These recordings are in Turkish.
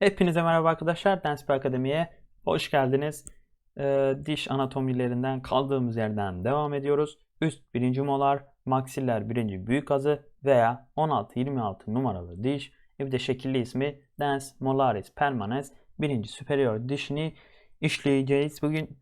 Hepinize merhaba arkadaşlar. Densper Akademi'ye hoş geldiniz. Ee, diş anatomilerinden kaldığımız yerden devam ediyoruz. Üst birinci molar, maksiller birinci büyük azı veya 16-26 numaralı diş. Bir de şekilli ismi Dens Molaris Permanens birinci superior dişini işleyeceğiz. Bugün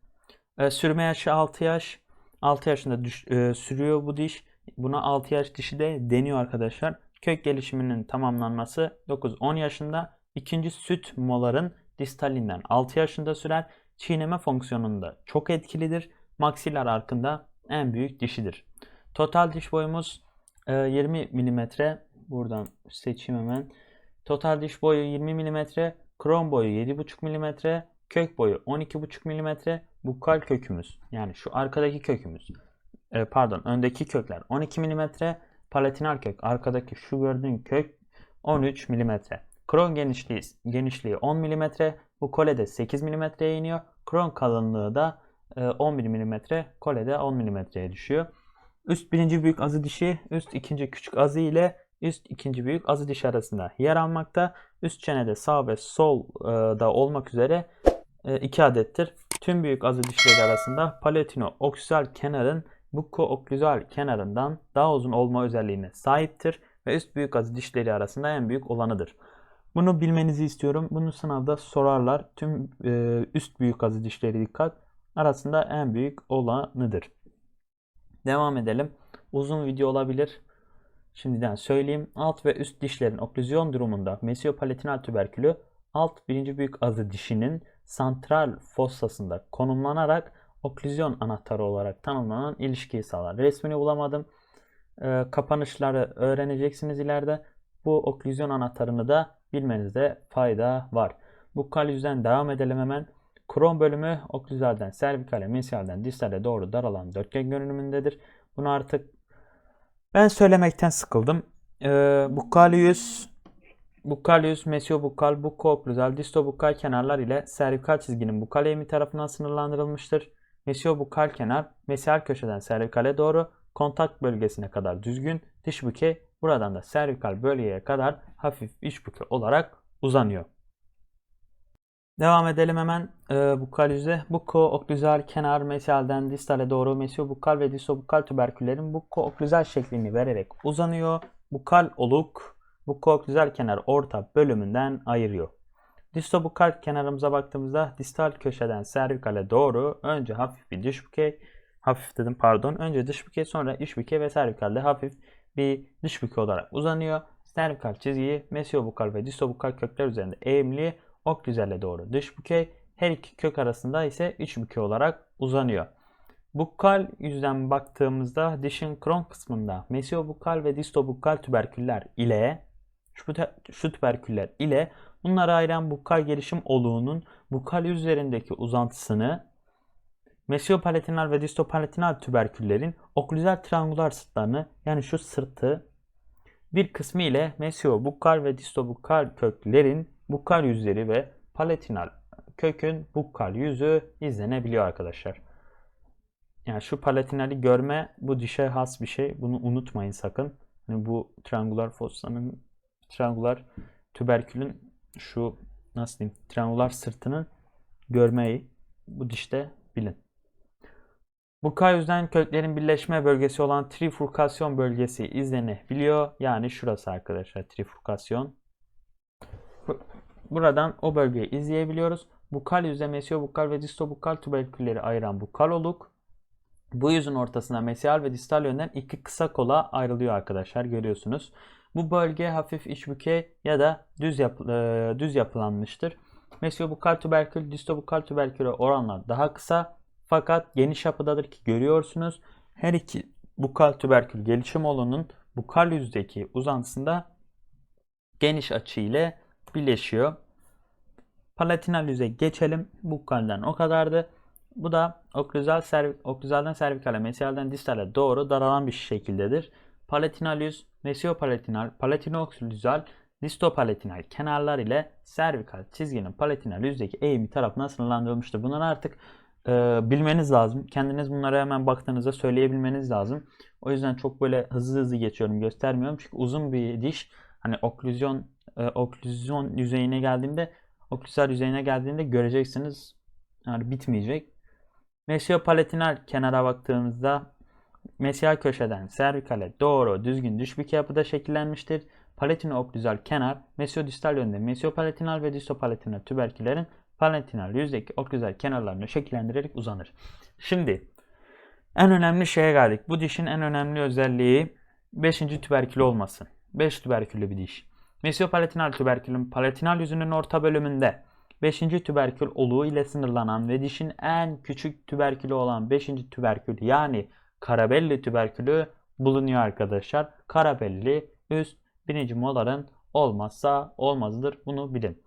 e, sürme yaşı 6 yaş. 6 yaşında düş- e, sürüyor bu diş. Buna 6 yaş dişi de deniyor arkadaşlar. Kök gelişiminin tamamlanması 9-10 yaşında. İkinci süt moların distalinden 6 yaşında sürer. Çiğneme fonksiyonunda çok etkilidir. Maksiler arkında en büyük dişidir. Total diş boyumuz e, 20 mm. Buradan seçeyim hemen. Total diş boyu 20 mm. Krom boyu 7,5 mm. Kök boyu 12,5 mm. Bukal kökümüz yani şu arkadaki kökümüz. e, pardon öndeki kökler 12 mm. Palatinal kök arkadaki şu gördüğün kök 13 mm. Kron genişliği, genişliği 10 mm. Bu kolede 8 mm'ye iniyor. Kron kalınlığı da e, 11 mm. Kolede 10 mm'ye düşüyor. Üst birinci büyük azı dişi, üst ikinci küçük azı ile üst ikinci büyük azı dişi arasında yer almakta. Üst çenede sağ ve sol e, da olmak üzere 2 adettir. Tüm büyük azı dişleri arasında palatino oksal kenarın buko-oklüzal kenarından daha uzun olma özelliğine sahiptir ve üst büyük azı dişleri arasında en büyük olanıdır. Bunu bilmenizi istiyorum. Bunu sınavda sorarlar. Tüm e, üst büyük azı dişleri dikkat arasında en büyük olanıdır. Devam edelim. Uzun video olabilir. Şimdiden söyleyeyim. Alt ve üst dişlerin oklüzyon durumunda mesiopalatinal tüberkülü alt birinci büyük azı dişinin santral fossasında konumlanarak oklüzyon anahtarı olarak tanımlanan ilişkiyi sağlar. Resmini bulamadım. Ee, kapanışları öğreneceksiniz ileride. Bu oklüzyon anahtarını da bilmenizde fayda var. Bu kal yüzden devam edelim hemen. Kron bölümü oklüzalden, servikale, mesialden, distale doğru daralan dörtgen görünümündedir. Bunu artık ben söylemekten sıkıldım. Ee, bukalius, bukalius, mesiobukal, buko-oklüzal, distobukal kenarlar ile servikal çizginin bukal eğimi tarafından sınırlandırılmıştır. Mesiobukal kenar, mesial köşeden servikale doğru kontak bölgesine kadar düzgün, diş bükey buradan da servikal bölgeye kadar hafif iç bükey olarak uzanıyor. Devam edelim hemen e, bukal yüze. Buko-oklüzal kenar mesialden distale doğru mesiobukal ve distobukal tüberküllerin buko-oklüzal şeklini vererek uzanıyor. Bukal oluk buko-oklüzal kenar orta bölümünden ayırıyor. Distobukal kenarımıza baktığımızda distal köşeden servikale doğru önce hafif bir dış bükey, hafif dedim pardon, önce dış bükey sonra iç bükey ve servikalde hafif bir dış bükey olarak uzanıyor. Servikal çizgiyi mesiobukal ve distobukal kökler üzerinde eğimli oklüzale doğru dış bükey, her iki kök arasında ise iç bükey olarak uzanıyor. Bukal yüzden baktığımızda dişin kron kısmında mesiobukal ve distobukal tüberküller ile şu, şu tüberküller ile bunları ayıran bukal gelişim oluğunun bukal üzerindeki uzantısını mesiopalatinal ve distopalatinal tüberküllerin oklüzal triangular sırtlarını yani şu sırtı bir kısmı ile mesiobukal ve distobukal köklerin bukal yüzleri ve palatinal kökün bukal yüzü izlenebiliyor arkadaşlar. Yani şu palatinali görme bu dişe has bir şey. Bunu unutmayın sakın. Yani bu triangular fossanın triangular tüberkülün şu nasıl diyeyim triangular sırtının görmeyi bu dişte bilin. Bukal yüzden köklerin birleşme bölgesi olan trifurkasyon bölgesi izlenebiliyor. Yani şurası arkadaşlar trifurkasyon. Buradan o bölgeyi izleyebiliyoruz. Bukal yüzde mesiobukal ve distobukal tüberkülleri ayıran bukal oluk. Bu yüzün ortasına mesial ve distal yönden iki kısa kola ayrılıyor arkadaşlar görüyorsunuz. Bu bölge hafif iç bükey ya da düz, yap, e, düz yapılanmıştır. Mesiobukal tüberkül distobukal tüberküle oranla daha kısa fakat geniş yapıdadır ki görüyorsunuz. Her iki bukal tüberkül gelişim olunun bukal yüzdeki uzantısında geniş açı ile birleşiyor. Palatinal yüze geçelim. Bukalden o kadardı. Bu da oklüzal serv oklüzalden servikale, mesialden distale doğru daralan bir şekildedir. Palatinal yüz, mesiopalatinal, palatinoklüzal, distopalatinal kenarlar ile servikal çizginin palatinal yüzdeki eğimi tarafından sınırlandırılmıştır. Bunları artık e, bilmeniz lazım. Kendiniz bunlara hemen baktığınızda söyleyebilmeniz lazım. O yüzden çok böyle hızlı hızlı geçiyorum, göstermiyorum. Çünkü uzun bir diş hani oklüzyon e, oklüzyon yüzeyine geldiğimde oklüsal yüzeyine geldiğinde göreceksiniz. Yani bitmeyecek. Mesial palatinal kenara baktığımızda mesial köşeden servikale doğru düzgün düşbük yapıda şekillenmiştir. Palatino oklüzal kenar mesiodistal yönde mesiopalatinal ve distopalatinal tüberküllerin palatinal yüzdeki oklüzal kenarlarını şekillendirerek uzanır. Şimdi en önemli şeye geldik. Bu dişin en önemli özelliği 5. tüberkülü olması. 5 tüberküllü bir diş. Mesiopalatinal tüberkülün palatinal yüzünün orta bölümünde 5. tüberkül oluğu ile sınırlanan ve dişin en küçük tüberkülü olan 5. tüberkül yani karabelli tüberkülü bulunuyor arkadaşlar. Karabelli üst birinci moların olmazsa olmazdır. Bunu bilin.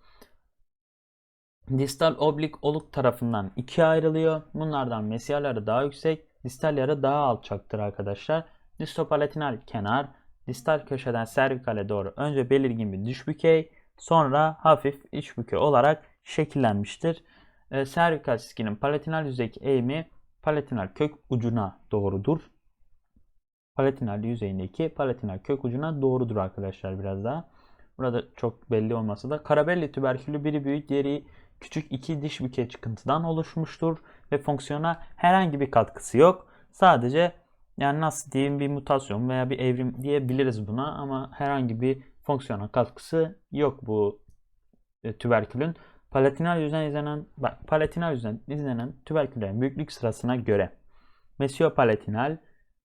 Distal oblik oluk tarafından ikiye ayrılıyor. Bunlardan mesial yarı daha yüksek, distal yarı daha alçaktır arkadaşlar. Distopalatinal kenar, distal köşeden servikale doğru önce belirgin bir düş bükey, sonra hafif iç bükey olarak şekillenmiştir. E, servikal çizginin palatinal yüzeydeki eğimi palatinal kök ucuna doğrudur. Palatinal yüzeyindeki palatinal kök ucuna doğrudur arkadaşlar biraz daha. Burada çok belli olmasa da karabelli tüberkülü biri büyük diğeri küçük iki diş bükey çıkıntıdan oluşmuştur ve fonksiyona herhangi bir katkısı yok. Sadece yani nasıl diyeyim bir mutasyon veya bir evrim diyebiliriz buna ama herhangi bir fonksiyona katkısı yok bu e, tüberkülün. Palatinal yüzden izlenen, bak palatinal yüzden izlenen tüberküllerin büyüklük sırasına göre mesiopalatinal,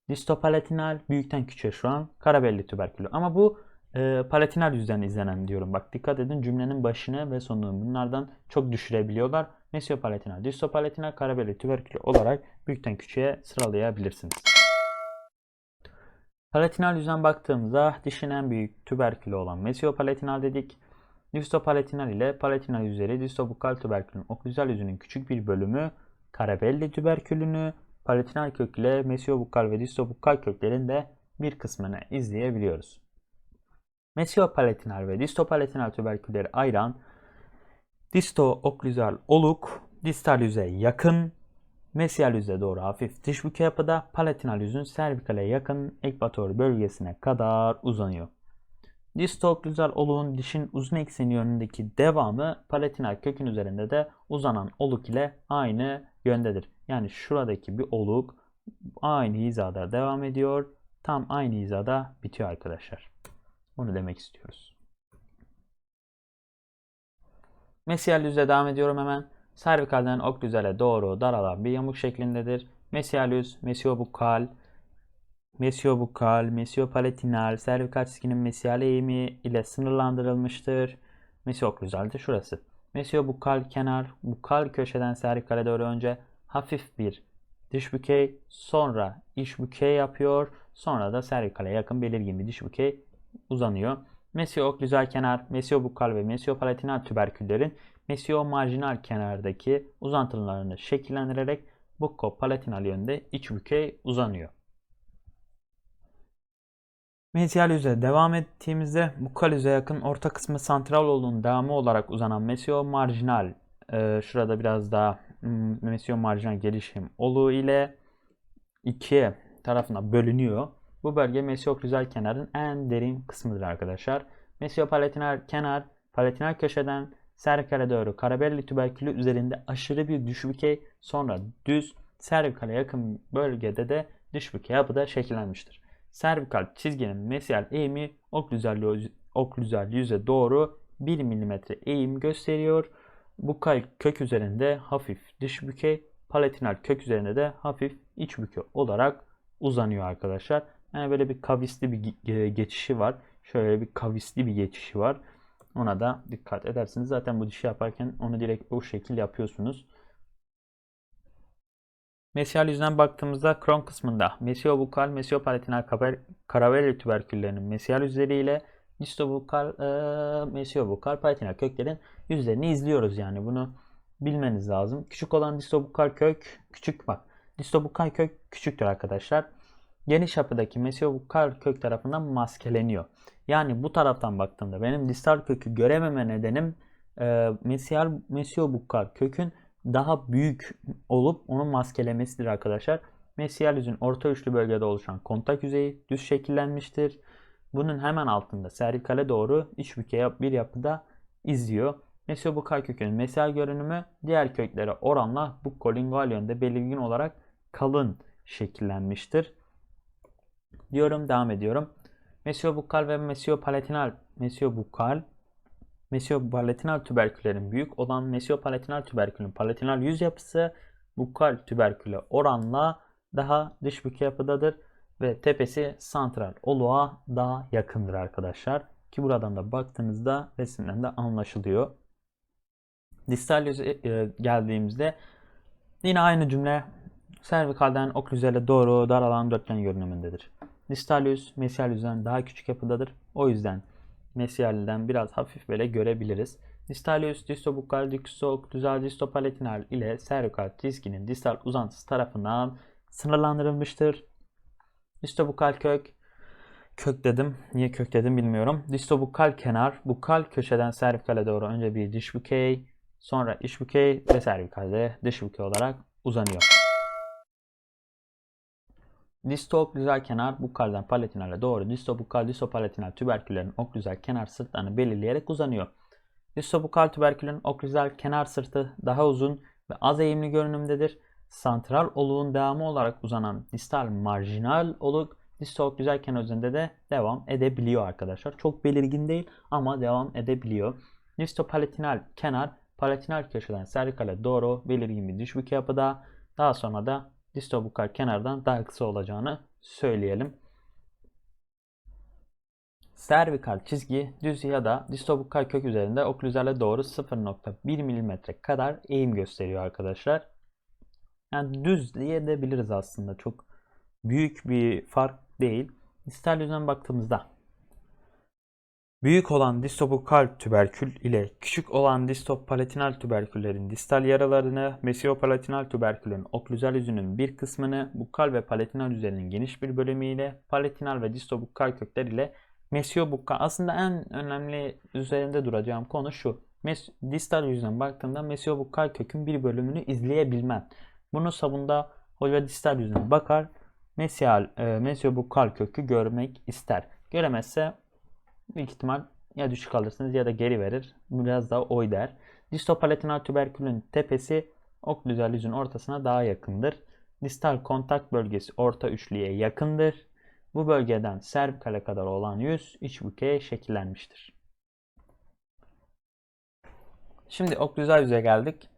distopalatinal, büyükten küçüğe şu an karabelli tüberkülü. Ama bu e, palatinal yüzden izlenen diyorum. Bak dikkat edin cümlenin başını ve sonunu bunlardan çok düşürebiliyorlar. Mesiopalatinal, distopalatinal, karabelli tüberkülü olarak büyükten küçüğe sıralayabilirsiniz. Palatinal yüzden baktığımızda dişin en büyük tüberkülü olan mesiopalatinal dedik. Distopalatinal ile palatinal yüzleri distobukal tüberkülün oklüzal yüzünün küçük bir bölümü karabelli tüberkülünü palatinal kök ile mesiobukal ve distobukal köklerin de bir kısmını izleyebiliyoruz. Mesiopalatinal ve distopalatinal tüberkülleri ayıran disto-oklüzal oluk distal yüzeye yakın, mesial yüze doğru hafif dış bükey yapıda, palatinal yüzün servikale yakın ekvator bölgesine kadar uzanıyor. Disto-oklüzal oluğun dişin uzun ekseni yönündeki devamı palatinal kökün üzerinde de uzanan oluk ile aynı yöndedir. Yani şuradaki bir oluk aynı hizada devam ediyor. Tam aynı hizada bitiyor arkadaşlar. Onu demek istiyoruz. Mesial yüze devam ediyorum hemen. Servikalden oklüzale doğru daralan bir yamuk şeklindedir. Mesial yüz, mesiobukal, mesiobukal, mesiopalatinal, servikal çizginin mesial eğimi ile sınırlandırılmıştır. Mesioklüzal de şurası. Mesiobukal kenar, bukal köşeden servikale doğru önce hafif bir dış bükey, sonra iç bükey yapıyor. Sonra da servikale yakın belirgin bir dış bükey uzanıyor. Mesio-oklüzal kenar, mesio-bukal ve mesio-palatinal tüberküllerin mesio-marjinal kenardaki uzantılarını şekillendirerek buko-palatinal yönde iç bükey uzanıyor. Mesial yüze devam ettiğimizde bukal yüze yakın orta kısmı santral olduğunun devamı olarak uzanan mesio-marjinal e, şurada biraz daha hmm, mesio-marjinal gelişim oluğu ile iki tarafına bölünüyor. Bu bölge mesiokrizal kenarın en derin kısmıdır arkadaşlar. Mesiopalatinal kenar palatinal köşeden servikale doğru karabelli tüberkülü üzerinde aşırı bir düşbükey sonra düz servikale yakın bölgede de düşbükey yapıda şekillenmiştir. Servikal çizginin mesial eğimi oklüzal, oklüzal yüze doğru 1 mm eğim gösteriyor. Bukal kök üzerinde hafif dış bükey, palatinal kök üzerinde de hafif iç bükey olarak uzanıyor arkadaşlar. Yani böyle bir kavisli bir geçişi var. Şöyle bir kavisli bir geçişi var. Ona da dikkat edersiniz. Zaten bu dişi yaparken onu direkt bu şekil yapıyorsunuz. Mesial yüzden baktığımızda kron kısmında mesiobukal, mesiopalatinal karavelli tüberküllerinin mesial yüzleriyle distobukal, e, mesiobukal, palatinal köklerin yüzlerini izliyoruz yani bunu bilmeniz lazım. Küçük olan distobukal kök, küçük bak. Distobukal kök küçüktür arkadaşlar geniş yapıdaki mesiobukal kök tarafından maskeleniyor. Yani bu taraftan baktığımda benim distal kökü görememe nedenim e, mesial mesiobukal kökün daha büyük olup onu maskelemesidir arkadaşlar. Mesial yüzün orta üçlü bölgede oluşan kontak yüzeyi düz şekillenmiştir. Bunun hemen altında servikale doğru iç bükey bir yapıda izliyor. Mesiobukal kökünün mesial görünümü diğer köklere oranla bukkolingual yönde belirgin olarak kalın şekillenmiştir. Diyorum devam ediyorum. Mesiobukal ve mesiopalatinal mesiobukal mesiopalatinal tüberküllerin büyük olan mesiopalatinal tüberkülün palatinal yüz yapısı bukal tüberküle oranla daha dış bükü yapıdadır ve tepesi santral oluğa daha yakındır arkadaşlar. Ki buradan da baktığınızda resimden de anlaşılıyor. Distal yüze e, geldiğimizde yine aynı cümle servikalden oklüzele doğru daralan dörtgen görünümündedir. Distal yüz mesial yüzden daha küçük yapıdadır. O yüzden mesialden biraz hafif böyle görebiliriz. Distal yüz distobukal distookluzel distopalatinal ile servikal çizginin distal uzantısı tarafından sınırlandırılmıştır. Distobukal kök kök dedim. Niye kök dedim bilmiyorum. Distobukal kenar bukal köşeden servikale doğru önce bir diş bükey, sonra iç bükey ve servikalde dış bükey olarak uzanıyor. Distookluzel kenar bukalden palatinale doğru distobukal distopalatinal tüberküllerin oklüzel kenar sırtlarını belirleyerek uzanıyor. Distobukal tüberkülün oklüzel kenar sırtı daha uzun ve az eğimli görünümdedir. Santral oluğun devamı olarak uzanan distal marjinal oluk distookluzel kenar üzerinde de devam edebiliyor arkadaşlar. Çok belirgin değil ama devam edebiliyor. Distopalatinal kenar palatinal köşeden servikale doğru belirgin bir diş bükü yapıda. Daha sonra da distobukal kenardan daha kısa olacağını söyleyelim. Servikal çizgi düz ya da distobukal kök üzerinde oklüzale doğru 0.1 mm kadar eğim gösteriyor arkadaşlar. Yani düz diye de biliriz aslında. Çok büyük bir fark değil. Distal yüzden baktığımızda büyük olan distobukal tüberkül ile küçük olan distopalatinal tüberküllerin distal yaralarını, mesiopalatinal tüberkülün oklüzel yüzünün bir kısmını, bukal ve palatinal yüzeyinin geniş bir bölümüyle, palatinal ve distobukal kökler ile mesiobukal aslında en önemli üzerinde duracağım konu şu. Mes distal yüzünden baktığımda mesiobukal kökün bir bölümünü izleyebilmem. Bunu sabunda hoca distal yüzüne bakar. Mesial, e, mesiobukal kökü görmek ister. Göremezse büyük ihtimal ya düşük alırsınız ya da geri verir. Biraz daha oy der. Distopalatinal tüberkülün tepesi oklüzel yüzün ortasına daha yakındır. Distal kontak bölgesi orta üçlüye yakındır. Bu bölgeden servikale kadar olan yüz iç bükeye şekillenmiştir. Şimdi oklüzel yüze geldik.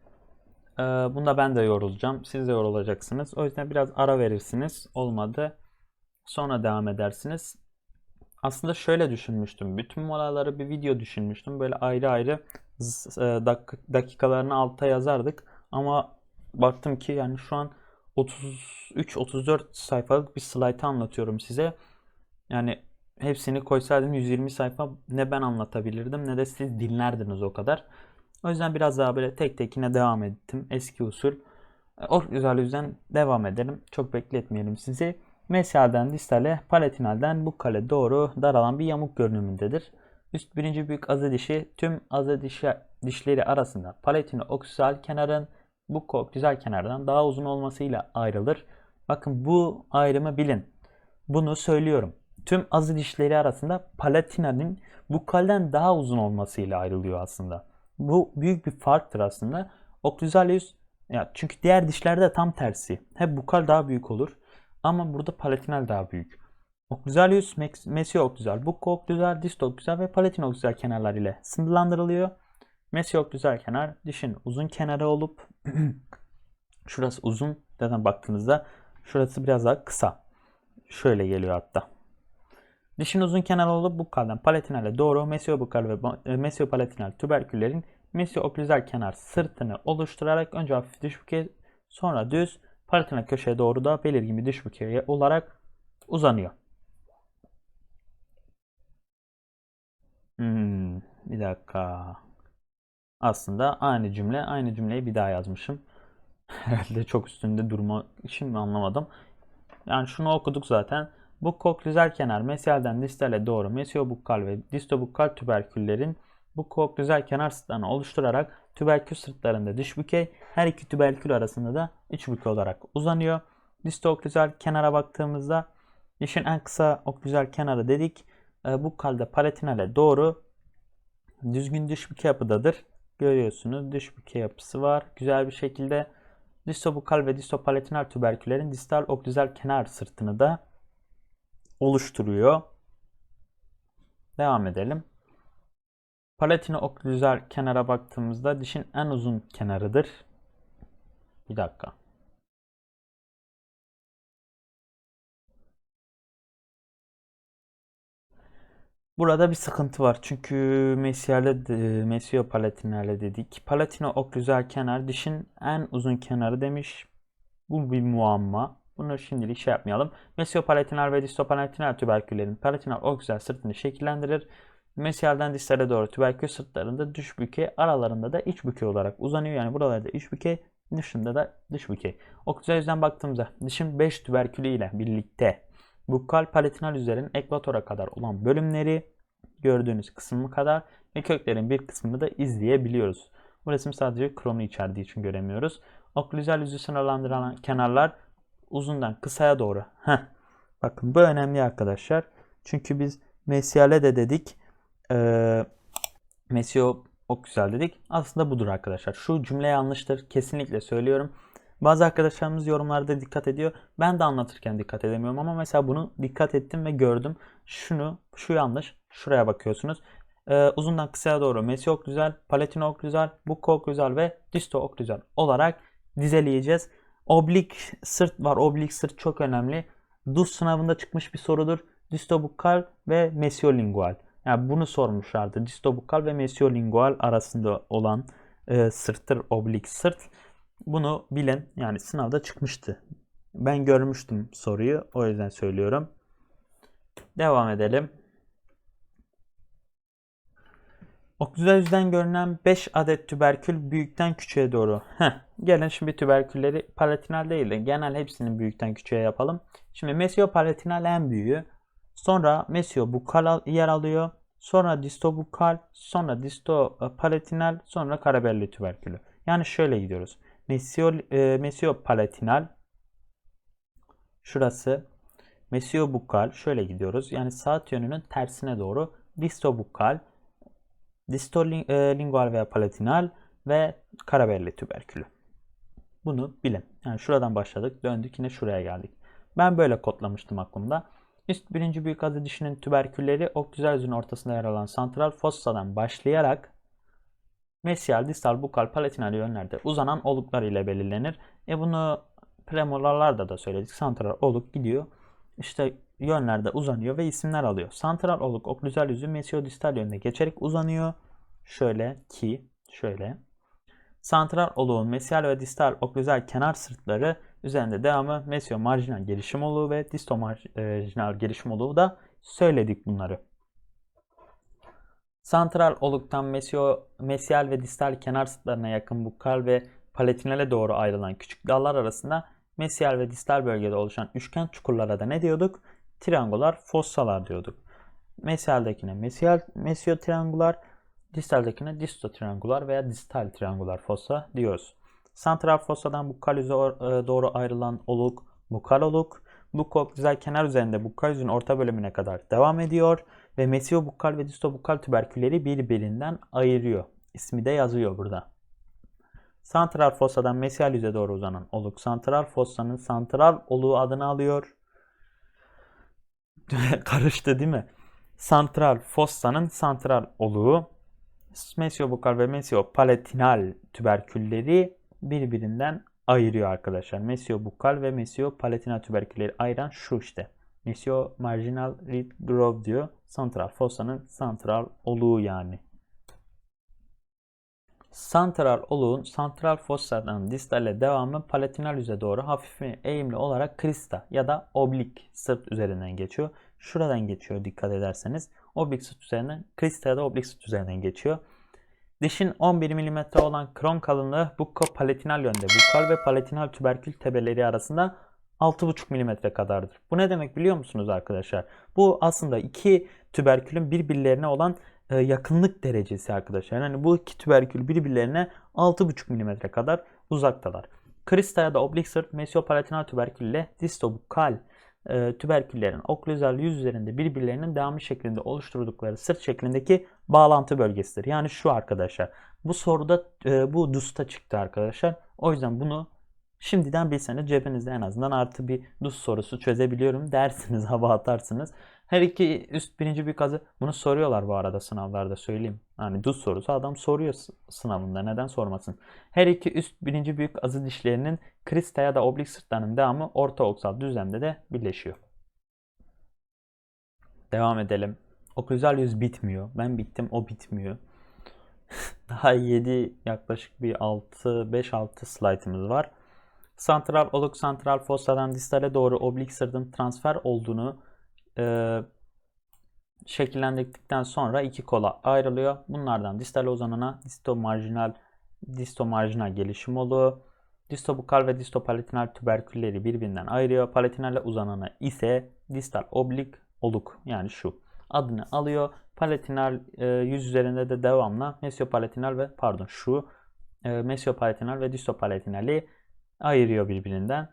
Ee, bunda ben de yorulacağım. Siz de yorulacaksınız. O yüzden biraz ara verirsiniz. Olmadı. Sonra devam edersiniz. Aslında şöyle düşünmüştüm. Bütün molaları bir video düşünmüştüm. Böyle ayrı ayrı dakikalarını alta yazardık. Ama baktım ki yani şu an 33-34 sayfalık bir slide anlatıyorum size. Yani hepsini koysaydım 120 sayfa ne ben anlatabilirdim ne de siz dinlerdiniz o kadar. O yüzden biraz daha böyle tek tekine devam ettim. Eski usul. O güzel yüzden devam edelim. Çok bekletmeyelim sizi. Mesialden distale, palatinalden bu kale doğru daralan bir yamuk görünümündedir. Üst birinci büyük azı dişi tüm azı dişi, dişleri arasında palatino oksal kenarın bu koktüzel kenardan daha uzun olmasıyla ayrılır. Bakın bu ayrımı bilin. Bunu söylüyorum. Tüm azı dişleri arasında palatinalin bukalden daha uzun olmasıyla ayrılıyor aslında. Bu büyük bir farktır aslında. Oklüzalius ya çünkü diğer dişlerde tam tersi. Hep bukal daha büyük olur. Ama burada palatinal daha büyük. Oklüzalius, mesio oklüzal, bukko oklüzal, disto oklüzal ve palatin oklüzal kenarlar ile sınırlandırılıyor. Mesio oklüzal kenar dişin uzun kenarı olup şurası uzun. Zaten baktığınızda şurası biraz daha kısa. Şöyle geliyor hatta. Dişin uzun kenarı olup bukaldan palatinale doğru mesiobukal ve e, mesiopalatinal tüberküllerin mesiooklüzel kenar sırtını oluşturarak önce hafif dış bükey sonra düz palatinal köşeye doğru da belirgin bir dış bükey olarak uzanıyor. Hmm, bir dakika. Aslında aynı cümle, aynı cümleyi bir daha yazmışım. Herhalde çok üstünde durma mi anlamadım. Yani şunu okuduk zaten. Bu koklüzel kenar mesialden distale doğru mesiobukal ve distobukal tüberküllerin bu koklüzel kenar sırtlarını oluşturarak tüberkül sırtlarında dış bükey, her iki tüberkül arasında da iç bükey olarak uzanıyor. Distoklüzel kenara baktığımızda dişin en kısa oklüzel kenarı dedik. E, bu kalda palatinale doğru düzgün dış bükey yapıdadır. görüyorsunuz. Dış bükey yapısı var. Güzel bir şekilde distobukal ve distopalatinal tüberküllerin distal oklüzel kenar sırtını da oluşturuyor. Devam edelim. Palatino oklüzel kenara baktığımızda dişin en uzun kenarıdır. Bir dakika. Burada bir sıkıntı var. Çünkü Messier'le de- Messio Palatinale dedik. Palatino oklüzel kenar dişin en uzun kenarı demiş. Bu bir muamma. Bunu şimdilik şey yapmayalım. Messio palatinal ve distopalatinal tüberküllerin palatinal oklüzel sırtını şekillendirir. Mesialden distale doğru tüberkül sırtlarında dış bükey, aralarında da iç bükey olarak uzanıyor. Yani buralarda iç bükey, dışında da dış bükey. Oklüzel yüzden baktığımızda dişin 5 tüberkülü ile birlikte bukal palatinal yüzlerin ekvatora kadar olan bölümleri gördüğünüz kısmı kadar ve köklerin bir kısmını da izleyebiliyoruz. Bu resim sadece kronu içerdiği için göremiyoruz. Oklüzel yüzü sınırlandıran kenarlar uzundan kısaya doğru. Heh. Bakın bu önemli arkadaşlar. Çünkü biz mesiale de dedik. Ee, mesio oklüzel dedik. Aslında budur arkadaşlar. Şu cümle yanlıştır. Kesinlikle söylüyorum. Bazı arkadaşlarımız yorumlarda dikkat ediyor. Ben de anlatırken dikkat edemiyorum ama mesela bunu dikkat ettim ve gördüm. Şunu, şu yanlış. Şuraya bakıyorsunuz. Ee, uzundan kısaya doğru mesio oklüzel, palatino oklüzel, bucco oklüzel ve disto oklüzel olarak dizeleyeceğiz. Oblik sırt var. Oblik sırt çok önemli. DUS sınavında çıkmış bir sorudur. Distobukal ve mesiolingual. Yani bunu sormuşlardı. Distobukal ve mesiolingual arasında olan e, sırttır oblik sırt. Bunu bilen yani sınavda çıkmıştı. Ben görmüştüm soruyu. O yüzden söylüyorum. Devam edelim. Oklüzel yüzden görünen 5 adet tüberkül büyükten küçüğe doğru. Heh, gelin şimdi tüberkülleri palatinal değil de genel hepsini büyükten küçüğe yapalım. Şimdi mesiopalatinal en büyüğü. Sonra mesiobukal yer alıyor. Sonra distobukal, sonra distopalatinal, sonra karabelli tüberkülü. Yani şöyle gidiyoruz. Mesio, e, mesiopalatinal şurası mesiobukal şöyle gidiyoruz. Yani saat yönünün tersine doğru distobukal distolingual veya palatinal ve karabelli tüberkülü. Bunu bilin. Yani şuradan başladık, döndük yine şuraya geldik. Ben böyle kodlamıştım aklımda. Üst birinci büyük azı dişinin tüberkülleri oklüzel yüzün ortasında yer alan santral fossadan başlayarak mesial, distal, bukal, palatinal yönlerde uzanan oluklar ile belirlenir. E bunu premolarlarda da söyledik. Santral oluk gidiyor. İşte yönlerde uzanıyor ve isimler alıyor. Santral oluk oklüzel yüzü mesiodistal yönde geçerek uzanıyor. Şöyle ki şöyle. Santral oluğun mesial ve distal oklüzel kenar sırtları üzerinde devamı mesio marjinal gelişim oluğu ve disto marjinal gelişim oluğu da söyledik bunları. Santral oluktan mesio, mesial ve distal kenar sırtlarına yakın bukal ve palatinale doğru ayrılan küçük dallar arasında mesial ve distal bölgede oluşan üçgen çukurlara da ne diyorduk? Triangular fossalar diyorduk. Mesialdekine mesial, mesio triangular, distaldekine disto triangular veya distal triangular fossa diyoruz. Santral fossadan bukal yüze doğru ayrılan oluk, bukal oluk. Bu güzel kenar üzerinde bukal yüzün orta bölümüne kadar devam ediyor ve mesio bukal ve disto bukal tüberkülleri birbirinden ayırıyor. İsmi de yazıyor burada. Santral fossadan mesial yüze doğru uzanan oluk santral fossanın santral oluğu adını alıyor. Karıştı değil mi? Santral fossanın santral oluğu mesiobukal ve mesiopalatinal tüberkülleri birbirinden ayırıyor arkadaşlar. Mesiobukal ve mesiopalatinal tüberkülleri ayıran şu işte. Mesio marginal reed grove diyor. Santral fossanın santral oluğu yani. Santral oluğun santral fossadan distale devamı palatinal yüze doğru hafif eğimli olarak krista ya da oblik sırt üzerinden geçiyor. Şuradan geçiyor dikkat ederseniz. Oblik sırt üzerinden krista ya da oblik sırt üzerinden geçiyor. Dişin 11 mm olan kron kalınlığı bucco-palatinal yönde bukal ve palatinal tüberkül tebeleri arasında 6,5 mm kadardır. Bu ne demek biliyor musunuz arkadaşlar? Bu aslında iki tüberkülün birbirlerine olan e, yakınlık derecesi arkadaşlar. Yani bu iki tüberkül birbirlerine 6,5 mm kadar uzaktalar. Krista ya da oblik sırt mesiopalatinal tüberkül ile distobukal e, tüberküllerin oklüzel yüz üzerinde birbirlerinin devamı şeklinde oluşturdukları sırt şeklindeki bağlantı bölgesidir. Yani şu arkadaşlar. Bu soruda e, bu DUS'ta çıktı arkadaşlar. O yüzden bunu şimdiden bilseniz cebinizde en azından artı bir DUS sorusu çözebiliyorum dersiniz, hava atarsınız. Her iki üst birinci büyük azı bunu soruyorlar bu arada sınavlarda söyleyeyim. Hani DUS sorusu adam soruyor sınavında neden sormasın. Her iki üst birinci büyük azı dişlerinin krista ya da oblik sırtlarının devamı orta oksal düzlemde de birleşiyor. Devam edelim. Oklüzal yüz bitmiyor. Ben bittim o bitmiyor. Daha 7 yaklaşık bir 6 5-6 slaytımız var. Santral oluk santral fossadan distale doğru oblik sırtın transfer olduğunu e, şekillendirdikten sonra iki kola ayrılıyor. Bunlardan distale uzanana distomarjinal distomarjinal gelişim oluyor. Distobukal ve distopalatinal tüberkülleri birbirinden ayırıyor. Palatinalle uzanana ise distal oblik oluk yani şu adını alıyor. Palatinal e, yüz üzerinde de devamlı mesiopalatinal ve pardon şu e, mesiopalatinal ve distopalatinali ayırıyor birbirinden.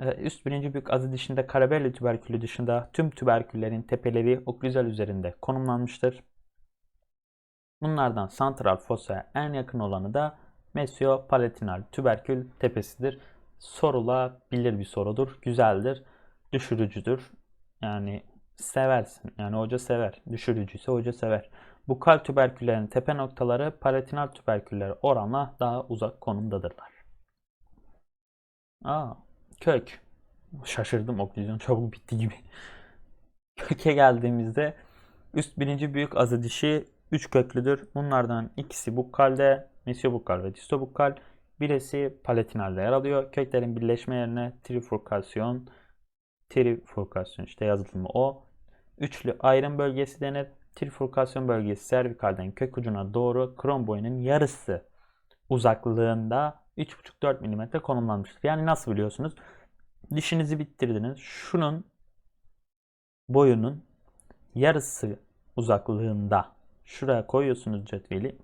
E, üst birinci büyük azı dışında Carabelli tüberkülü dışında tüm tüberküllerin tepeleri oklüzal üzerinde konumlanmıştır. Bunlardan santral fossa'ya en yakın olanı da mesiopalatinal tüberkül tepesidir. Sorulabilir bir sorudur. Güzeldir. Düşürücüdür. Yani seversin. Yani hoca sever. Düşürücüyse hoca sever. Bukal tüberküllerin tepe noktaları palatinal tüberküllere oranla daha uzak konumdadırlar. Aa, kök. Şaşırdım oklüzyon çabuk bitti gibi. Köke geldiğimizde üst birinci büyük azı dişi 3 köklüdür. Bunlardan ikisi bukkalde, mesiobukal ve distobukal. Birisi palatinalde yer alıyor. Köklerin birleşme yerine trifurkasyon, trifurkasyon işte yazılımı o. Üçlü ayrım bölgesi denir. Trifurkasyon bölgesi servikalden kök ucuna doğru krom boyunun yarısı uzaklığında 3,5-4 mm konumlanmıştır. Yani nasıl biliyorsunuz? Dişinizi bittirdiniz. Şunun boyunun yarısı uzaklığında şuraya koyuyorsunuz cetveli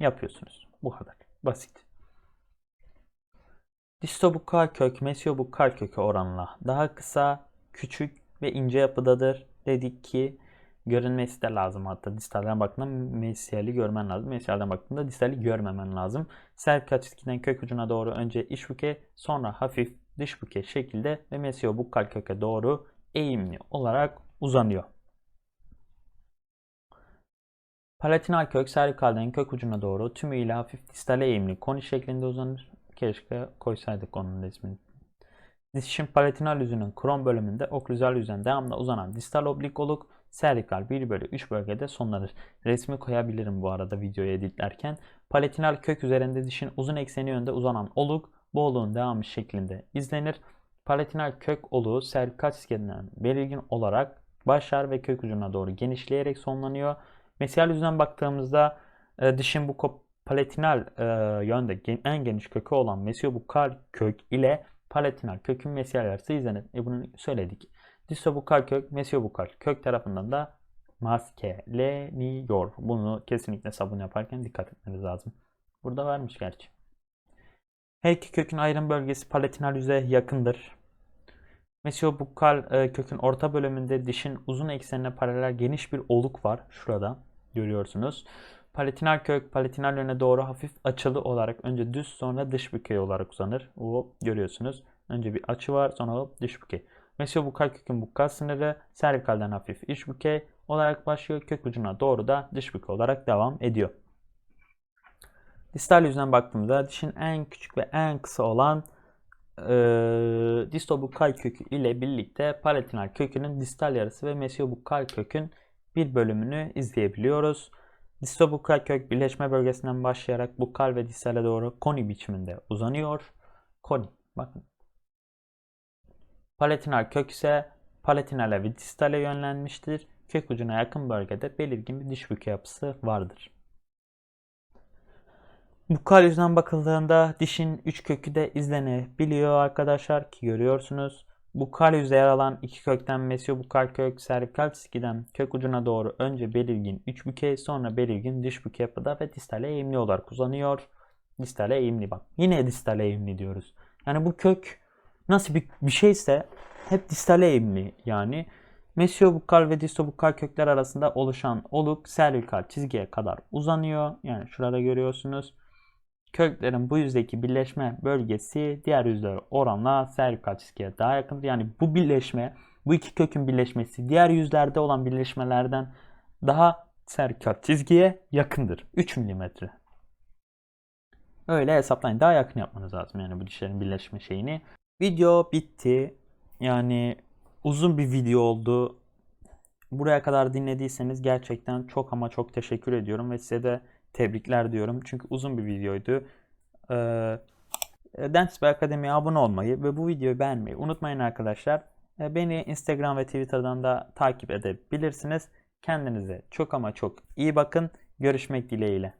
yapıyorsunuz. Bu kadar. Basit. Distobukal kök mesiobukal köke oranla daha kısa, küçük ve ince yapıdadır. Dedik ki görünmesi de lazım hatta distalden baktığında mesiyali görmen lazım. Mesiyalden baktığında distali görmemen lazım. Serkaç çizgiden kök ucuna doğru önce iç büke sonra hafif dış büke şekilde ve mesiobukal köke doğru eğimli olarak uzanıyor. Palatinal kök servikalden kök ucuna doğru tümüyle hafif distale eğimli koni şeklinde uzanır. Keşke koysaydık onun ismini. Dişin palatinal yüzünün krom bölümünde oklüzal yüzden devamlı uzanan distal oblik oluk servikal 1 bölü 3 bölgede sonlanır. Resmi koyabilirim bu arada videoyu editlerken. Palatinal kök üzerinde dişin uzun ekseni yönde uzanan oluk bu oluğun devamı şeklinde izlenir. Palatinal kök oluğu servikal çizgiden belirgin olarak başlar ve kök ucuna doğru genişleyerek sonlanıyor. Mesiyal yüzünden baktığımızda e, dişin bu palatinal e, yönde en geniş kökü olan mesiobukal kök ile palatinal kökün mesiyal yarısı izlenir. E bunu söyledik. Distobukal kök mesiobukal kök tarafından da maskeleniyor. Bunu kesinlikle sabun yaparken dikkat etmeniz lazım. Burada varmış gerçi. Her iki kökün ayrım bölgesi palatinal yüze yakındır. Mesiobukal e, kökün orta bölümünde dişin uzun eksenine paralel geniş bir oluk var. Şurada görüyorsunuz. Palatinal kök palatinal yöne doğru hafif açılı olarak önce düz sonra dış bükey olarak uzanır. O görüyorsunuz. Önce bir açı var sonra dış bükey. Mesiobukal kökün bukal sınırı servikalden hafif iç bükey olarak başlıyor. Kök ucuna doğru da dış bükey olarak devam ediyor. Distal yüzünden baktığımızda dişin en küçük ve en kısa olan e, distobukal kökü ile birlikte palatinal kökünün distal yarısı ve mesiobukal kökün bir bölümünü izleyebiliyoruz. Distobukal kök birleşme bölgesinden başlayarak bukal ve distale doğru koni biçiminde uzanıyor. Koni. Bakın. Palatinal kök ise palatinale ve distale yönlenmiştir. Kök ucuna yakın bölgede belirgin bir diş bükü yapısı vardır. Bukal yüzünden bakıldığında dişin üç kökü de izlenebiliyor arkadaşlar ki görüyorsunuz. Bukal yüzde yer alan iki kökten mesiobukal kök, servikal çizgiden kök ucuna doğru önce belirgin üç bükey sonra belirgin dış bükey yapıda ve distale eğimli olarak uzanıyor. Distale eğimli bak. Yine distale eğimli diyoruz. Yani bu kök nasıl bir, bir şeyse hep distale eğimli yani. Mesiobukal ve distobukal kökler arasında oluşan oluk servikal çizgiye kadar uzanıyor. Yani şurada görüyorsunuz. Köklerin bu yüzdeki birleşme bölgesi diğer yüzlere oranla servikal çizgiye daha yakındır. Yani bu birleşme, bu iki kökün birleşmesi diğer yüzlerde olan birleşmelerden daha servikal çizgiye yakındır. 3 milimetre. Öyle hesaplayın. Daha yakın yapmanız lazım yani bu dişlerin birleşme şeyini. Video bitti. Yani uzun bir video oldu. Buraya kadar dinlediyseniz gerçekten çok ama çok teşekkür ediyorum ve size de tebrikler diyorum. Çünkü uzun bir videoydu. Ee, Dance Akademi'ye abone olmayı ve bu videoyu beğenmeyi unutmayın arkadaşlar. Ee, Beni Instagram ve Twitter'dan da takip edebilirsiniz. Kendinize çok ama çok iyi bakın. Görüşmek dileğiyle.